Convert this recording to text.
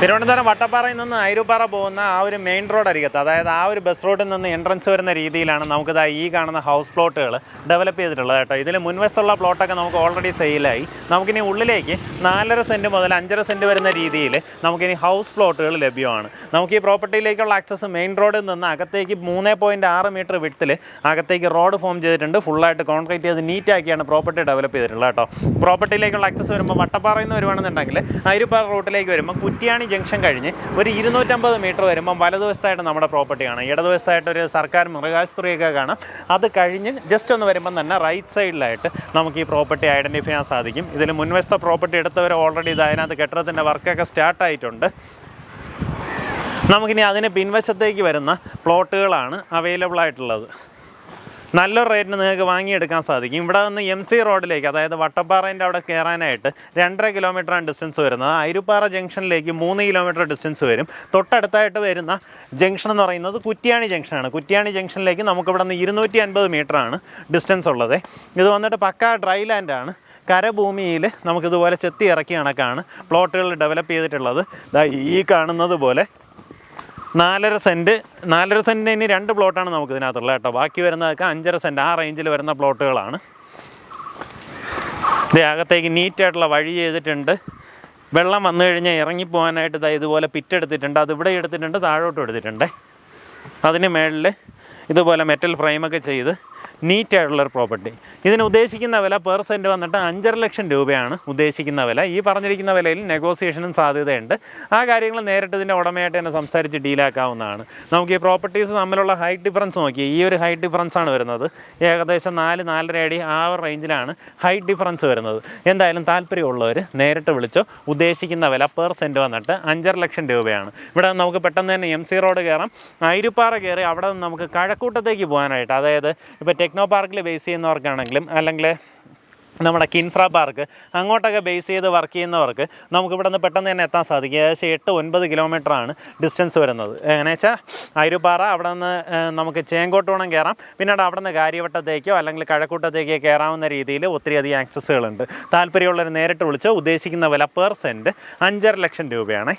തിരുവനന്തപുരം വട്ടപ്പാറയിൽ നിന്ന് ഐരൂപ്പാറ പോകുന്ന ആ ഒരു മെയിൻ റോഡ് അരികത്ത് അതായത് ആ ഒരു ബസ് റോഡിൽ നിന്ന് എൻട്രൻസ് വരുന്ന രീതിയിലാണ് നമുക്കിത് ഈ കാണുന്ന ഹൗസ് പ്ലോട്ടുകൾ ഡെവലപ്പ് ചെയ്തിട്ടുള്ളത് കേട്ടോ. ഇതിൽ മുൻവശത്തുള്ള പ്ലോട്ടൊക്കെ നമുക്ക് ഓൾറെഡി സെയിലായി നമുക്കിനി ഉള്ളിലേക്ക് നാലര സെന്റ് മുതൽ അഞ്ചര സെന്റ് വരുന്ന രീതിയിൽ നമുക്കിനി ഹൗസ് പ്ലോട്ടുകൾ ലഭ്യമാണ്. നമുക്ക് ഈ പ്രോപ്പർട്ടിയിലേക്കുള്ള ആക്സസ് മെയിൻ റോഡിൽ നിന്ന് അകത്തേക്ക് മൂന്ന് പോയിന്റ് ആറ് മീറ്റർ വിട്ടിൽ അകത്തേക്ക് റോഡ് ഫോം ചെയ്തിട്ടുണ്ട്. ഫുള്ളായിട്ട് കോൺക്രീറ്റ് ചെയ്ത് നീറ്റാക്കിയാണ് പ്രോപ്പർട്ടി ഡെവലപ്പ് ചെയ്തിട്ടുള്ളത് കേട്ടോ. പ്രോപ്പർട്ടിയിലേക്കുള്ള ആക്സസ് വരുമ്പോൾ വട്ടപ്പാറയിൽ നിന്ന് വരുവാണെന്നുണ്ടെങ്കിൽ ഐരൂപ്പാറ റൂട്ടിലേക്ക് വരുമ്പോൾ കുറ്റിയാണി ജംഗ്ഷൻ കഴിഞ്ഞ് ഒരു ഇരുന്നൂറ്റമ്പത് മീറ്റർ വരുമ്പം വലതുവശത്തായിട്ട് നമ്മുടെ പ്രോപ്പർട്ടി പ്രോപ്പർട്ടിയാണ് ഇടതുവശത്തായിട്ട് ഒരു സർക്കാർ മൃഗാശുപത്രിയൊക്കെ കാണാം. അത് കഴിഞ്ഞ് ജസ്റ്റ് ഒന്ന് വരുമ്പം തന്നെ റൈറ്റ് സൈഡിലായിട്ട് നമുക്ക് ഈ പ്രോപ്പർട്ടി ഐഡന്റിഫൈ ചെയ്യാൻ സാധിക്കും. ഇതിൽ മുൻവശത്തെ പ്രോപ്പർട്ടി എടുത്തവർ ഓൾറെഡി ഇത് അതിനകത്ത് കെട്ടിടത്തിന്റെ വർക്കൊക്കെ സ്റ്റാർട്ടായിട്ടുണ്ട് നമുക്കിനി അതിന് പിൻവശത്തേക്ക് വരുന്ന പ്ലോട്ടുകളാണ് അവൈലബിൾ ആയിട്ടുള്ളത്. നല്ലൊരു റേറ്റിന് നിങ്ങൾക്ക് വാങ്ങിയെടുക്കാൻ സാധിക്കും. ഇവിടെ നിന്ന് എം സി റോഡിലേക്ക് അതായത് വട്ടപ്പാറേന്റെ അവിടെ കയറാനായിട്ട് രണ്ടര കിലോമീറ്ററാണ് ഡിസ്റ്റൻസ് വരുന്നത്. അരുപ്പാറ ജംഗ്ഷനിലേക്ക് മൂന്ന് കിലോമീറ്റർ ഡിസ്റ്റൻസ് വരും. തൊട്ടടുത്തായിട്ട് വരുന്ന ജംഗ്ഷൻ എന്ന് പറയുന്നത് കുറ്റിയാണി ജംഗ്ഷനാണ് കുറ്റിയാണി ജംഗ്ഷനിലേക്ക് നമുക്കിവിടെ നിന്ന് ഇരുന്നൂറ്റി അൻപത് മീറ്ററാണ് ഡിസ്റ്റൻസ് ഉള്ളത്. ഇത് വന്നിട്ട് പക്ക ഡ്രൈ ലാൻഡാണ് കരഭൂമിയിൽ നമുക്കിതുപോലെ ചെത്തി ഇറക്കി കണക്കാണ് പ്ലോട്ടുകൾ ഡെവലപ്പ് ചെയ്തിട്ടുള്ളത്. ഈ കാണുന്നത് പോലെ നാലര സെന്റ് നാലര സെന്റിന് ഇനി രണ്ട് പ്ലോട്ടാണ് നമുക്ക് ഇതിനകത്തുള്ളത് കേട്ടോ. ബാക്കി വരുന്നതൊക്കെ അഞ്ചര സെന്റ് ആ റേഞ്ചിൽ വരുന്ന പ്ലോട്ടുകളാണ്. ഇത് അകത്തേക്ക് നീറ്റായിട്ടുള്ള വഴി ചെയ്തിട്ടുണ്ട്. വെള്ളം വന്നു കഴിഞ്ഞാൽ ഇറങ്ങിപ്പോകാനായിട്ട് ഇതാ ഇതുപോലെ പിറ്റെടുത്തിട്ടുണ്ട് അത് ഇവിടെ എടുത്തിട്ടുണ്ട് താഴോട്ടും എടുത്തിട്ടുണ്ട്. അതിന് മേളിൽ ഇതുപോലെ മെറ്റൽ ഫ്രെയിമൊക്കെ ചെയ്ത് നീറ്റായിട്ടുള്ളൊരു പ്രോപ്പർട്ടി ഇതിന് ഉദ്ദേശിക്കുന്ന വില പെർ സെന്റ് വന്നിട്ട് അഞ്ചര ലക്ഷം രൂപയാണ് ഉദ്ദേശിക്കുന്ന വില. ഈ പറഞ്ഞിരിക്കുന്ന വിലയിൽ നെഗോസിയേഷനും സാധ്യതയുണ്ട്. ആ കാര്യങ്ങൾ നേരിട്ട് ഇതിന്റെ ഉടമയായിട്ട് തന്നെ സംസാരിച്ച് ഡീലാക്കാവുന്നതാണ് നമുക്ക് ഈ പ്രോപ്പർട്ടീസ് തമ്മിലുള്ള ഹൈറ്റ് ഡിഫറൻസ് നോക്കി ഈ ഒരു ഹൈറ്റ് ഡിഫറൻസ് ആണ് വരുന്നത്. ഏകദേശം നാല് നാലര അടി ആ ഒരു റേഞ്ചിലാണ് ഹൈറ്റ് ഡിഫറൻസ് വരുന്നത്. എന്തായാലും താല്പര്യമുള്ളവർ നേരിട്ട് വിളിച്ചോ ഉദ്ദേശിക്കുന്ന വില പെർ സെന്റ് വന്നിട്ട് അഞ്ചര ലക്ഷം രൂപയാണ്. ഇവിടെ നമുക്ക് പെട്ടെന്ന് തന്നെ എം സി റോഡ് കയറാം അയിരുപ്പാറ കയറി അവിടെ നിന്ന് നമുക്ക് കഴക്കൂട്ടത്തേക്ക് പോകാനായിട്ട് അതായത് ഇപ്പോൾ ടെക്നോ പാർക്കിൽ ബേസ് ചെയ്യുന്നവർക്കാണെങ്കിലും അല്ലെങ്കിൽ നമ്മുടെ കിൻഫ്ര പാർക്ക് അങ്ങോട്ടൊക്കെ ബേസ് ചെയ്ത് വർക്ക് ചെയ്യുന്നവർക്ക് നമുക്ക് ഇവിടെ നിന്ന് പെട്ടെന്ന് തന്നെ എത്താൻ സാധിക്കും. ഏകദേശം എട്ട് ഒൻപത് കിലോമീറ്ററാണ് ഡിസ്റ്റൻസ് വരുന്നത്. എങ്ങനെ വെച്ചാൽ അരുപാറ അവിടെ നിന്ന് നമുക്ക് ചേങ്കോട്ടോണം കയറാം പിന്നീട് അവിടെ നിന്ന് കാര്യവട്ടത്തേക്കോ അല്ലെങ്കിൽ കഴക്കൂട്ടത്തേക്കോ കയറാവുന്ന രീതിയിൽ ഒത്തിരിയധികം ആക്സസ്സുകളുണ്ട് താല്പര്യമുള്ളവർ നേരിട്ട് വിളിച്ചോ ഉദ്ദേശിക്കുന്ന വില പെർ സെന്റ് അഞ്ചര ലക്ഷം രൂപയാണ്.